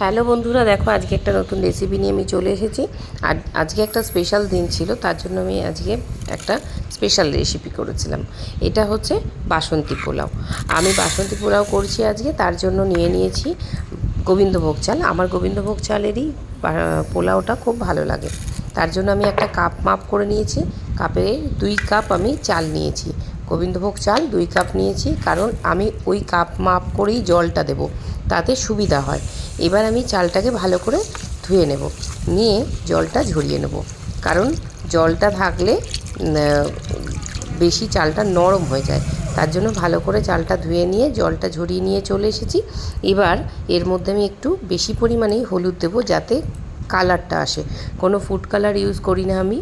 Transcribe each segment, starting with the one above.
Hello বন্ধুরা, দেখো আজকে একটা নতুন রেসিপি নিয়ে আমি চলে এসেছি। আর আজকে একটা স্পেশাল দিন ছিল, তার জন্য আমি আজকে একটা স্পেশাল রেসিপি করেছিলাম। এটা হচ্ছে বাসন্তী পোলাও। আমি বাসন্তী পোলাও করছি আজকে, তার জন্য নিয়ে নিয়েছি গোবিন্দভোগ চাল। আমার গোবিন্দভোগ চালেরই পোলাওটা খুব ভালো লাগে। তার জন্য আমি একটা কাপ মাপ করে নিয়েছি। কাপে দুই কাপ আমি চাল নিয়েছি। গোবিন্দভোগ চাল দুই কাপ নিয়েছি, কারণ আমি ওই কাপ মাপ করেই জলটা দেব, তাতে সুবিধা হয়। এবার আমি চালটাকে ভালো করে ধুয়ে নেব, নিয়ে জলটা ঝরিয়ে নেব, কারণ জলটা থাকলে বেশি চালটা নরম হয়ে যায়। তার জন্য ভালো করে চালটা ধুয়ে নিয়ে, জলটা ঝরিয়ে নিয়ে চলে এসেছি। এবার এর মধ্যে আমি একটু বেশি পরিমাণেই হলুদ দেবো, যাতে কালারটা আসে। কোনো ফুড কালার ইউজ করি না আমি।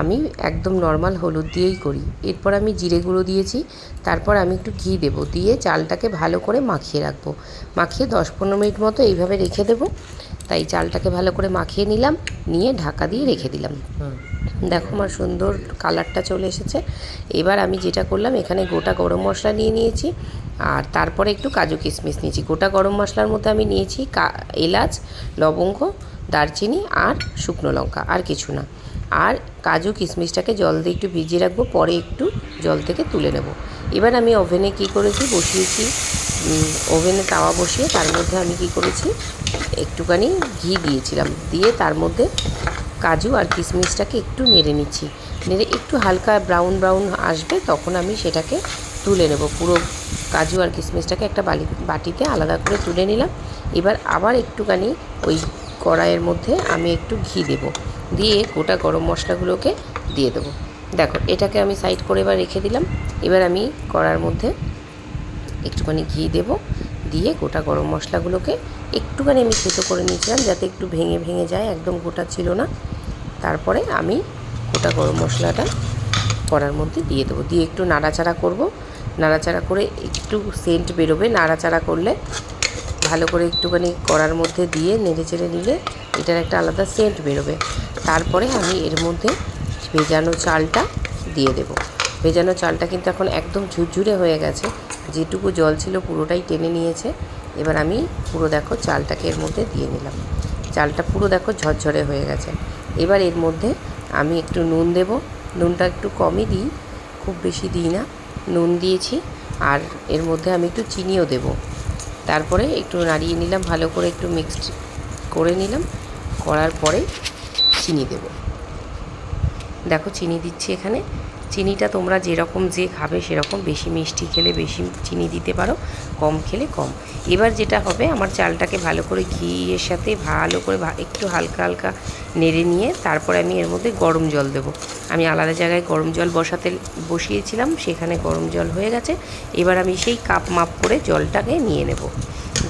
আমি একদম নর্মাল হলুদ দিয়েই করি। এরপর আমি জিরে গুঁড়ো দিয়েছি তারপর আমি একটু ঘি দেবো। দিয়ে চালটাকে ভালো করে মাখিয়ে রাখব। মাখিয়ে দশ পনেরো মিনিট মতো এইভাবে রেখে দেবো। তাই চালটাকে ভালো করে মাখিয়ে নিলাম নিয়ে ঢাকা দিয়ে রেখে দিলাম। দেখো আমার সুন্দর কালারটা চলে এসেছে। এবার আমি যেটা করলাম এখানে গোটা গরম মশলা নিয়ে নিয়েছি। আর তারপরে একটু কাজু কিশমিশ নিয়েছি। গোটা গরম মশলার মধ্যে আমি নিয়েছি কা এলাচ লবঙ্গ দারচিনি আর শুকনো লঙ্কা আর কিছু না। আর কাজু কিশমিশটাকে জল দিয়ে একটু ভিজিয়ে রাখব, পরে একটু জল থেকে তুলে নেব। এবার আমি ওভেনে কি করেছি, বসিয়েছি ওভেনে তাওয়া বসিয়ে তার মধ্যে আমি কি করেছি, একটুখানি ঘি দিয়েছিলাম। দিয়ে তার মধ্যে কাজু আর কিশমিশটাকে একটু নেড়ে নিচ্ছি। নেড়ে একটু হালকা ব্রাউন ব্রাউন আসবে, তখন আমি সেটাকে তুলে নেব। পুরো কাজু আর কিশমিশটাকে একটা বালি, বাটিতে আলাদা করে তুলে নিলাম। এবার আবার একটুখানি ওই কড়াইয়ের মধ্যে আমি একটু ঘি দেব। দিয়ে গোটা গরম মশলাগুলোকে দিয়ে দেবো। দেখো, এটাকে আমি সাইড করে এবার রেখে দিলাম। এবার আমি কড়ার মধ্যে একটুখানি ঘি দেব। দিয়ে গোটা গরম মশলাগুলোকে একটুখানি আমি থেতো করে নিয়েছিলাম যাতে একটু ভেঙে ভেঙে যায়, একদম গোটা ছিল না। তারপরে আমি গোটা গরম মশলাটা কড়ার মধ্যে দিয়ে দেবো। দিয়ে একটু নাড়াচাড়া করব। নাড়াচাড়া করে একটু সেন্ট বেরোবে। নাড়াচাড়া করলে ভালো করে একটুখানি কড়ার মধ্যে দিয়ে নেড়ে চেড়ে নিলে এটার একটা আলাদা সেন্ট বেরোবে। তারপরে আমি এর মধ্যে ভেজানো চালটা দিয়ে দেবো। ভেজানো চালটা কিন্তু এখন একদম ঝুরঝুরে হয়ে গেছে। যেটুকু জল ছিল পুরোটাই টেনে নিয়েছে। এবার আমি পুরো দেখো চালটাকে এর মধ্যে দিয়ে নিলাম। চালটা পুরো দেখো ঝরঝরে হয়ে গেছে। এবার এর মধ্যে আমি একটু নুন দেব। নুনটা একটু কমই দিই, খুব বেশি দিই না। নুন দিয়েছি। আর এর মধ্যে আমি একটু চিনিও দেব। তারপরে একটু নাড়িয়ে নিলাম, ভালো করে একটু মিক্সড করে নিলাম। করার পরে চিনি দেব। দেখো, চিনি দিচ্ছি এখানে। চিনিটা তোমরা যেরকম যে খাবে সেরকম বেশি মিষ্টি খেলে বেশি চিনি দিতে পারো, কম খেলে কম। এবার যেটা হবে, আমার চালটাকে ভালো করে ঘিয়ের সাথে ভালো করে একটু হালকা হালকা নেড়ে নিয়ে তারপরে আমি এর মধ্যে গরম জল দেবো। আমি আলাদা জায়গায় গরম জল বসাতে বসিয়েছিলাম, সেখানে গরম জল হয়ে গেছে। এবার আমি সেই কাপ মাপ করে জলটাকে নিয়ে নেব।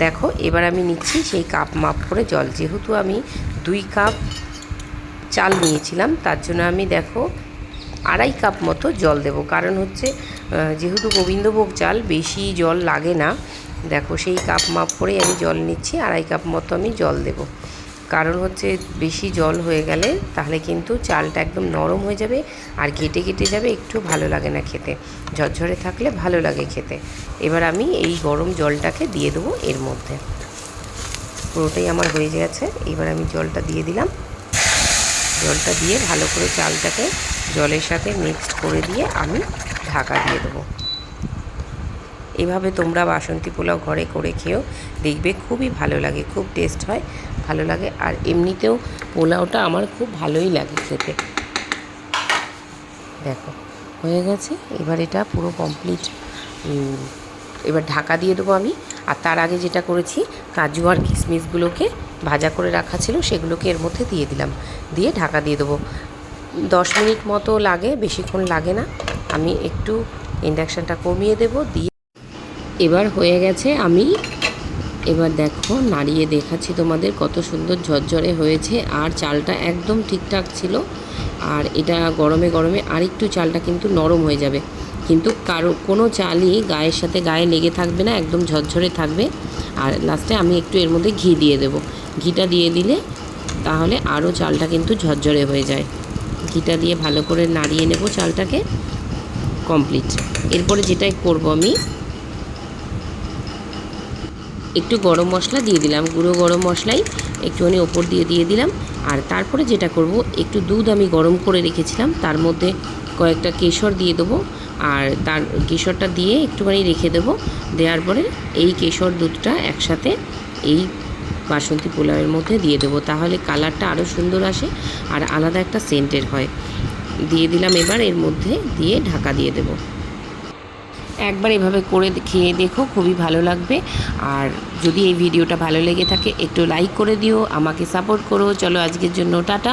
দেখো, এবার আমি নিচ্ছি সেই কাপ মাপ করে জল। যেহেতু আমি দুই কাপ চাল নিয়েছিলাম, তার জন্য আমি দেখো আড়াই কাপ মতো জল দেব। কারণ হচ্ছে যেহেতু গোবিন্দভোগ চাল, বেশি জল লাগে না। দেখো, সেই কাপ মাপ করে আমি জল নিচ্ছি, আড়াই কাপ মতো আমি জল দেব। কারণ হচ্ছে, বেশি জল হয়ে গেলে তাহলে কিন্তু চালটা একদম নরম হয়ে যাবে আর ঘেটে ঘেটে যাবে, একটু ভালো লাগে না খেতে। ঝরঝরে থাকলে ভালো লাগে খেতে। এবার আমি এই গরম জলটাকে দিয়ে দেবো এর মধ্যে। পুরোটাই আমার হয়ে গেছে। এবার আমি জলটা দিয়ে দিলাম। জলটা দিয়ে ভালো করে চালটাকে জলের সাথে মিক্সড করে দিয়ে আমি ঢাকা দিয়ে দেবো। এভাবে তোমরা বাসন্তী পোলাও ঘরে করে খেয়েও দেখবে খুবই ভালো লাগে, খুব টেস্ট হয়, ভালো লাগে। আর এমনিতেও পোলাওটা আমার খুব ভালোই লাগে খেতে। দেখো, হয়ে গেছে। এবার এটা পুরো কমপ্লিট এবার ঢাকা দিয়ে দেবো আমি। আর তার আগে যেটা করেছি, কাজু আর কিশমিশগুলোকে ভাজা করে রাখা ছিল, সেগুলোকে এর মধ্যে দিয়ে দিলাম। দিয়ে ঢাকা দিয়ে দেবো। দশ মিনিট মতো লাগে, বেশিক্ষণ লাগে না। আমি একটু ইন্ডাকশানটা কমিয়ে দেব, দিয়ে এবার হয়ে গেছে আমি, এবার দেখো নাড়িয়ে দেখাচ্ছি তোমাদের কত সুন্দর ঝরঝরে হয়েছে। আর চালটা একদম ঠিকঠাক ছিল। আর এটা গরমে গরমে আরেকটু চালটা কিন্তু নরম হয়ে যাবে। কিন্তু কারও কোনো চালই গায়ের সাথে গায়ে লেগে থাকবে না, একদম ঝরঝরে থাকবে। আর লাস্টে আমি একটু এর মধ্যে ঘি দিয়ে দেবো। ঘিটা দিয়ে দিলে তাহলে আরও চালটা কিন্তু ঝরঝরে হয়ে যায়। ঘিটা দিয়ে ভালো করে নাড়িয়ে নেব চালটাকে কমপ্লিট এরপরে যেটাই করব আমি, একটু গরম মশলা দিয়ে দিলাম। গুঁড়ো গরম মশলাই একটুখানি ওপর দিয়ে দিয়ে দিলাম। আর তারপরে যেটা করব, একটু দুধ আমি গরম করে রেখেছিলাম। তার মধ্যে কয়েকটা কেশর দিয়ে দেবো। আর তার কেশরটা দিয়ে একটুখানি রেখে দেবো। দেওয়ার পরে এই কেশর দুধটা একসাথে এই বাসন্তী পোলাওয়ের মধ্যে দিয়ে দেবো। তাহলে কালারটা আরও সুন্দর আসে আর আলাদা একটা সেন্টের হয়। দিয়ে দিলাম এবার এর মধ্যে দিয়ে ঢাকা দিয়ে দেবো। একবার এভাবে করে খেয়ে দেখো, খুবই ভালো লাগবে। আর যদি এই ভিডিওটা ভালো লেগে থাকে, একটু লাইক করে দিও, আমাকে সাপোর্ট করো। চলো আজকের জন্য টাটা।